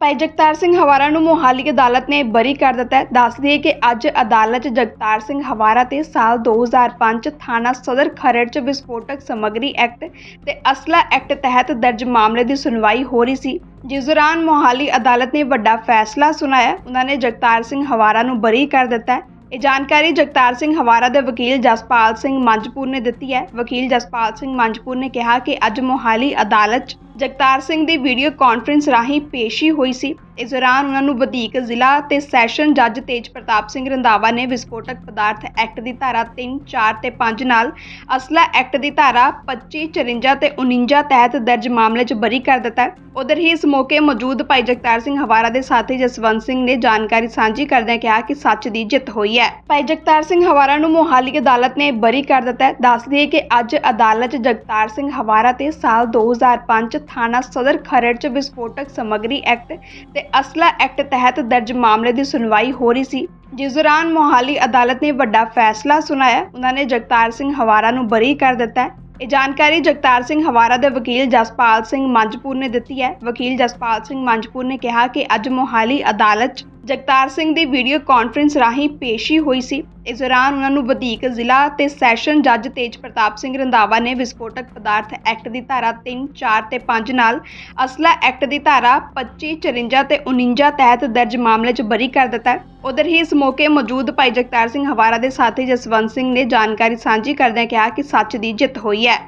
ਭਾਈ ਜਗਤਾਰ ਸਿੰਘ ਹਵਾਰਾ ਨੂੰ ਮੋਹਾਲੀ ਅਦਾਲਤ ਨੇ ਬਰੀ ਕਰ ਦਿੱਤਾ ਦੱਸ ਦਈਏ ਕਿ ਅੱਜ ਅਦਾਲਤ ਜਗਤਾਰ ਸਿੰਘ ਹਵਾਰਾ ਤੇ ਸਾਲ 2005 ਥਾਣਾ ਸਦਰ ਖਰੜ 'ਚ ਵਿਸਫੋਟਕ ਸਮੱਗਰੀ ਐਕਟ ਤੇ ਅਸਲਾ ਐਕਟ ਤਹਿਤ ਦਰਜ ਮਾਮਲੇ ਦੀ ਸੁਣਵਾਈ ਹੋ ਰਹੀ ਸੀ। ਜਿਸ ਦੌਰਾਨ ਮੋਹਾਲੀ ਅਦਾਲਤ ਨੇ ਵੱਡਾ ਫੈਸਲਾ ਸੁਣਾਇਆ। ਉਹਨਾਂ ਨੇ ਜਗਤਾਰ ਸਿੰਘ ਹਵਾਰਾ ਨੂੰ ਬਰੀ ਕਰ ਦਿੱਤਾ ਇਹ ਜਾਣਕਾਰੀ ਜਗਤਾਰ ਸਿੰਘ ਹਵਾਰਾ ਦੇ ਵਕੀਲ ਜਸਪਾਲ ਸਿੰਘ ਮੰਜਪੁਰ ਨੇ ਦਿੱਤੀ ਹੈ। ਵਕੀਲ ਜਸਪਾਲ ਸਿੰਘ ਮੰਜਪੁਰ ਨੇ ਕਿਹਾ ਕਿ ਅੱਜ ਮੋਹਾਲੀ ਅਦਾਲਤ 'ਚ ਜਗਤਾਰ ਸਿੰਘ ਦੀ ਵੀਡੀਓ ਕਾਨਫਰੰਸ ਰਾਹੀਂ ਪੇਸ਼ੀ ਹੋਈ ਸੀ। ਇਸ ਦੌਰਾਨ ਉਹਨਾਂ ਨੂੰ ਵਧੀਕ ਜ਼ਿਲ੍ਹਾ ਤੇ ਸੈਸ਼ਨ ਜੱਜ ਤੇਜ ਪ੍ਰਤਾਪ ਸਿੰਘ ਰੰਧਾਵਾ ਨੇ ਵਿਸਫੋਟਕ ਪਦਾਰਥ ਐਕਟ ਦੀ ਧਾਰਾ 3, 4 ਤੇ 5 ਨਾਲ ਅਸਲਾ ਐਕਟ ਦੀ ਧਾਰਾ 25, 54 ਤੇ 49 ਤਹਿਤ ਦਰਜ ਮਾਮਲੇ 'ਚ ਬਰੀ ਕਰ ਦਿੱਤਾ ਉਧਰ ਹੀ ਇਸ ਮੌਕੇ ਮੌਜੂਦ ਭਾਈ ਜਗਤਾਰ ਸਿੰਘ ਹਵਾਰਾ ਦੇ ਸਾਥੀ ਜਸਵੰਤ ਸਿੰਘ ਨੇ ਜਾਣਕਾਰੀ ਸਾਂਝੀ ਕਰਦਿਆਂ ਕਿਹਾ ਕਿ ਸੱਚ ਦੀ ਜਿੱਤ ਹੋਈ ਹੈ। ਭਾਈ ਜਗਤਾਰ ਸਿੰਘ ਹਵਾਰਾ ਨੂੰ ਮੋਹਾਲੀ ਅਦਾਲਤ ਨੇ ਬਰੀ ਕਰ ਦਿੱਤਾ ਹੈ। ਦੱਸ ਦਈਏ ਕਿ ਅੱਜ ਅਦਾਲਤ 'ਚ ਜਗਤਾਰ ਸਿੰਘ ਹਵਾਰਾ ਤੇ ਸਾਲ 2005 ਥਾਣਾ ਸਦਰ ਖਰੜ 'ਚ ਵਿਸਫੋਟਕ ਸਮੱਗਰੀ ਐਕਟ ਤੇ ਅਸਲਾ ਐਕਟ ਤਹਿਤ ਦਰਜ ਮਾਮਲੇ ਦੀ ਸੁਣਵਾਈ ਹੋ ਰਹੀ ਸੀ। ਜਿਸ ਦੌਰਾਨ ਮੋਹਾਲੀ ਅਦਾਲਤ ਨੇ ਵੱਡਾ ਫੈਸਲਾ ਸੁਣਾਇਆ। ਉਹਨਾਂ ਨੇ ਜਗਤਾਰ ਸਿੰਘ ਹਵਾਰਾ ਨੂੰ ਬਰੀ ਕਰ ਦਿੱਤਾ ਹੈ। ਇਹ ਜਾਣਕਾਰੀ ਜਗਤਾਰ ਸਿੰਘ ਹਵਾਰਾ ਦੇ ਵਕੀਲ ਜਸਪਾਲ ਸਿੰਘ ਮੰਜਪੁਰ ਨੇ ਦਿੱਤੀ ਹੈ। ਵਕੀਲ ਜਸਪਾਲ ਸਿੰਘ ਮੰਜਪੁਰ ਨੇ ਕਿਹਾ ਕਿ ਅੱਜ ਮੋਹਾਲੀ ਅਦਾਲਤ 'ਚ ਜਗਤਾਰ ਸਿੰਘ ਦੀ ਵੀਡੀਓ ਕਾਨਫਰੰਸ ਰਾਹੀਂ ਪੇਸ਼ੀ ਹੋਈ ਸੀ। ਇਸ ਦੌਰਾਨ ਉਹਨਾਂ ਨੂੰ ਵਧੀਕ ਜ਼ਿਲ੍ਹਾ ਤੇ ਸੈਸ਼ਨ ਜੱਜ ਤੇਜ ਪ੍ਰਤਾਪ ਸਿੰਘ ਰੰਧਾਵਾ ਨੇ ਵਿਸਫੋਟਕ ਪਦਾਰਥ ਐਕਟ ਦੀ ਧਾਰਾ 3, 4 ਤੇ 5 ਨਾਲ ਅਸਲਾ ਐਕਟ ਦੀ ਧਾਰਾ 25, 54 ਤੇ 49 ਤਹਿਤ ਦਰਜ ਮਾਮਲੇ 'ਚ ਬਰੀ ਕਰ ਦਿੱਤਾ ਹੈ। ਉਧਰ ਹੀ ਇਸ ਮੌਕੇ ਮੌਜੂਦ ਭਾਈ ਜਗਤਾਰ ਸਿੰਘ ਹਵਾਰਾ ਦੇ ਸਾਥੀ ਜਸਵੰਤ ਸਿੰਘ ਨੇ ਜਾਣਕਾਰੀ ਸਾਂਝੀ ਕਰਦਿਆਂ ਕਿਹਾ ਕਿ ਸੱਚ ਦੀ ਜਿੱਤ ਹੋਈ ਹੈ।